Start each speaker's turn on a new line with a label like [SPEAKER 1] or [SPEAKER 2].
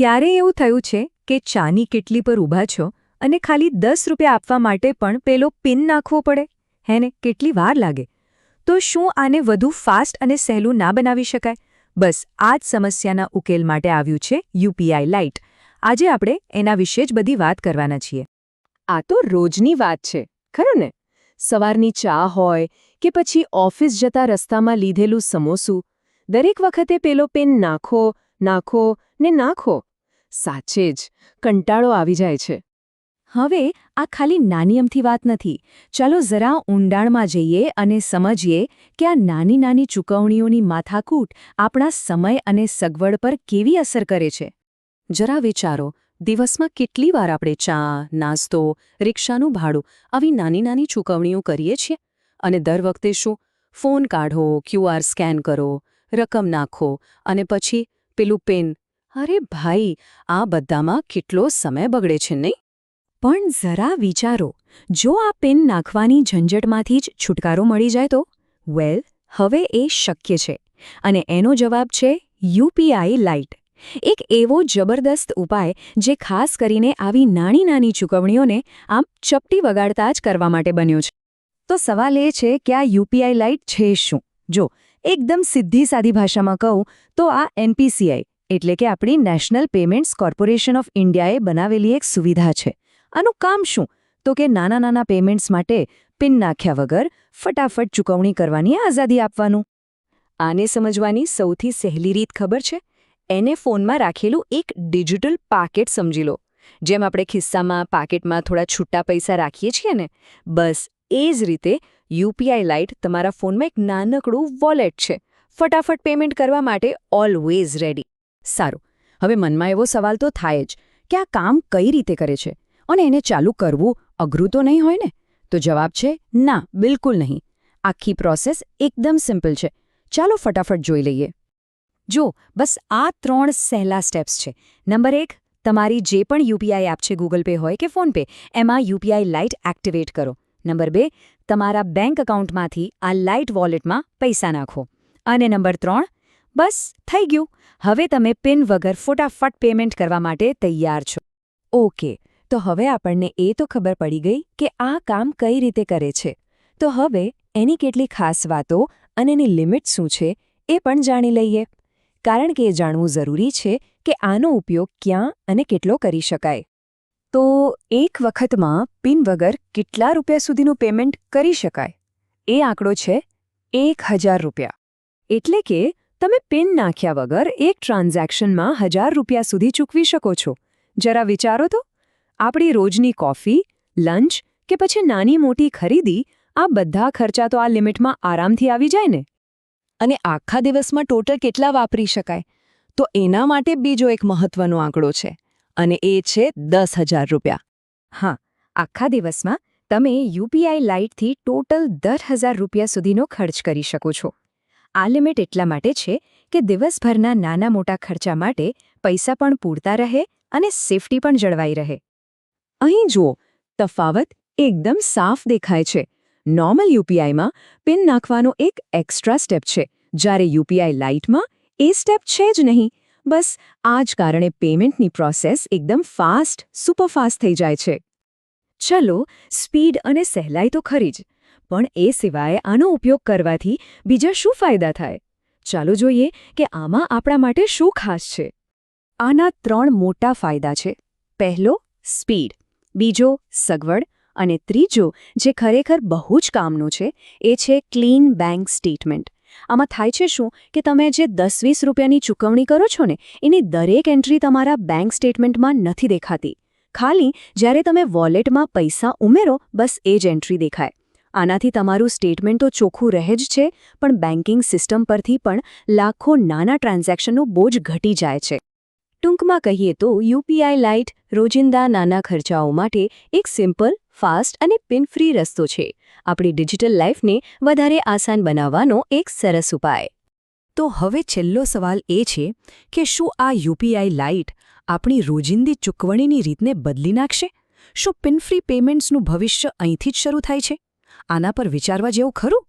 [SPEAKER 1] ક્યારે એવું થયું છે કે ચાની કેટલી પર ઊભા છો અને ખાલી દસ રૂપિયા આપવા માટે પણ પેલો પિન નાખવો પડે? હેને કેટલી વાર લાગે? તો શું આને વધુ ફાસ્ટ અને સહેલું ના બનાવી શકાય? બસ, આ જ સમસ્યાના ઉકેલ માટે આવ્યું છે યુપીઆઈ લાઇટ. આજે આપણે એના વિશે જ બધી વાત કરવાના છીએ.
[SPEAKER 2] આ તો રોજની વાત છે, ખરું ને? સવારની ચા હોય કે પછી ઓફિસ જતા રસ્તામાં લીધેલું સમોસું, દરેક વખતે પેલો પેન નાખો નાખો ને નાખો. સાચે જ. કંટાળો આવી જાય છે.
[SPEAKER 1] હવે, આ ખાલી નાની અમથી વાત નથી. ચાલો જરા ઊંડાણમાં જઈએ અને સમજીએ કે આ નાની નાની ચૂકવણીઓની માથાકૂટ આપણા સમય અને સગવડ પર કેવી અસર કરે છે.
[SPEAKER 2] જરા વિચારો, દિવસમાં કેટલી વાર આપણે ચા, નાસ્તો, રિક્ષાનું ભાડું આવી નાની નાની ચૂકવણીઓ કરીએ છીએ? અને દર વખતે શું? ફોન કાઢો ક્યુઆર સ્કેન કરો, રકમ નાખો અને પછી પેલું પેન અરે ભાઈ, આ બધામાં કેટલો સમય બગડે છે નહીં?
[SPEAKER 1] પણ જરા વિચારો, જો આ પિન નાખવાની ઝંઝટમાંથી જ છુટકારો મળી જાય તો? વેલ, હવે એ શક્ય છે. અને એનો જવાબ છે યુપીઆઈ લાઇટ. એક એવો જબરદસ્ત ઉપાય જે ખાસ કરીને આવી નાની નાની ચૂકવણીઓને આમ ચપટી વગાડતા જ કરવા માટે બન્યો છે. તો સવાલ એ છે કે આ યુપીઆઈ લાઇટ છે શું? જો, એકદમ સીધી સાદી ભાષામાં કહું તો આ એનપીસીઆઈ એટલે કે આપણી નેશનલ પેમેન્ટ્સ કોર્પોરેશન ઓફ ઇન્ડિયાએ બનાવેલી એક સુવિધા છે. આનું કામ શું? તો કે નાના નાના પેમેન્ટ્સ માટે પિન નાખ્યા વગર ફટાફટ ચૂકવણી કરવાની આઝાદી આપવાનું. આને સમજવાની સૌથી સહેલી રીત ખબર છે? એને ફોનમાં રાખેલું એક ડિજિટલ પાકેટ સમજી લો. જેમ આપણે ખિસ્સામાં, પાકેટમાં થોડા છૂટા પૈસા રાખીએ છીએ ને, બસ એ જ રીતે યુપીઆઈ લાઇટ તમારા ફોનમાં એક નાનકડું વોલેટ છે. ફટાફટ પેમેન્ટ કરવા માટે ઓલવેઝ રેડી. સારું, હવે મનમાં એવો સવાલ તો થાય જ કે આ કામ કઈ રીતે કરે છે? અને એને ચાલુ કરવું અઘરું તો નહીં હોય ને? તો જવાબ છે, ના, બિલકુલ નહીં. આખી પ્રોસેસ એકદમ સિમ્પલ છે. ચાલો ફટાફટ જોઈ લઈએ. જો બસ આ ત્રણ સહેલા સ્ટેપ્સ છે. નંબર એક, તમારી જે પણ યુપીઆઈ એપ છે, ગૂગલ પે હોય કે ફોનપે એમાં યુપીઆઈ લાઇટ એક્ટિવેટ કરો. નંબર બે, તમારા બેંક એકાઉન્ટમાંથી આ લાઇટ વોલેટમાં પૈસા નાખો. અને નંબર ત્રણ બસ, થઈ ગયું. હવે તમે પિન વગર ફટાફટ પેમેન્ટ કરવા માટે તૈયાર છો. ઓકે, તો હવે આપણને એ તો ખબર પડી ગઈ કે આ કામ કઈ રીતે કરે છે. તો હવે એની કેટલી ખાસ વાતો અને એની લિમિટ શું છે એ પણ જાણી લઈએ. કારણ કે એ જાણવું જરૂરી છે કે આનો ઉપયોગ ક્યાં અને કેટલો કરી શકાય. તો એક વખતમાં પિન વગર કેટલા રૂપિયા સુધીનું પેમેન્ટ કરી શકાય? એ આંકડો છે એક હજાર રૂપિયા. એટલે કે તમે પિન નાખ્યા વગર એક ટ્રાન્ઝેક્શનમાં હજાર રૂપિયા સુધી ચૂકવી શકો છો. જરા વિચારો તો. આપણી રોજની કોફી લંચ કે પછી નાની મોટી ખરીદી આ બધા ખર્ચા તો આ લિમિટમાં આરામથી આવી જાય ને? અને આખા દિવસમાં ટોટલ કેટલા વાપરી શકાય? તો એના માટે બીજો એક મહત્વનો આંકડો છે અને એ છે દસ હજાર રૂપિયા. હા આખા દિવસમાં તમે યુપીઆઈ લાઇટથી ટોટલ દર હજાર રૂપિયા સુધીનો ખર્ચ કરી શકો છો. આ લિમિટ એટલા માટે છે કે દિવસભરના નાના મોટા ખર્ચા માટે પૈસા પણ પૂરતા રહે અને સેફટી પણ જળવાઈ રહે. અહીં જુઓ, તફાવત એકદમ સાફ દેખાય છે. નોર્મલ યુપીઆઈમાં પિન નાખવાનો એક એક્સ્ટ્રા સ્ટેપ છે. જ્યારે યુપીઆઈ લાઇટમાં એ સ્ટેપ છે જ નહીં. બસ, આ જ કારણે પેમેન્ટની પ્રોસેસ એકદમ ફાસ્ટ, સુપરફાસ્ટ થઈ જાય છે. ચલો, સ્પીડ અને સહેલાઈ તો ખરી જ. પણ એ સિવાય આનો ઉપયોગ કરવાથી બીજા શું ફાયદા થાય? ચાલો જોઈએ કે આમાં આપણા માટે શું ખાસ છે. આના ત્રણ મોટા ફાયદા છે. પહેલો, સ્પીડ. બીજો, સગવડ. અને ત્રીજો, જે ખરેખર બહુ જ કામનું છે, એ છે ક્લીન બેંક સ્ટેટમેન્ટ. આમાં થાય છે શું? કે તમે જે દસ વીસ રૂપિયાની ચૂકવણી કરો છો ને, એની દરેક એન્ટ્રી તમારા બેંક સ્ટેટમેન્ટમાં નથી દેખાતી. ખાલી જ્યારે તમે વોલેટમાં પૈસા ઉમેરો, બસ એ જ એન્ટ્રી દેખાય. આનાથી તમારું સ્ટેટમેન્ટ તો ચોખ્ખું રહે જ છે, પણ બેન્કિંગ સિસ્ટમ પરથી પણ લાખો નાના ટ્રાન્ઝેક્શનનો બોજ ઘટી જાય છે. ટૂંકમાં કહીએ તો યુપીઆઈ લાઇટ રોજિંદા નાના ખર્ચાઓ માટે એક સિમ્પલ ફાસ્ટ અને પિનફ્રી રસ્તો છે. આપણી ડિજિટલ લાઈફને વધારે આસાન બનાવવાનો એક સરસ ઉપાય. તો હવે છેલ્લો સવાલ એ છે કે શું આ યુપીઆઈ લાઇટ આપણી રોજિંદી ચૂકવણીની રીતને બદલી નાખશે? શું પિનફ્રી પેમેન્ટ્સનું ભવિષ્ય અહીંથી જ શરૂ થાય છે? આના પર વિચારવા જેવું ખરું?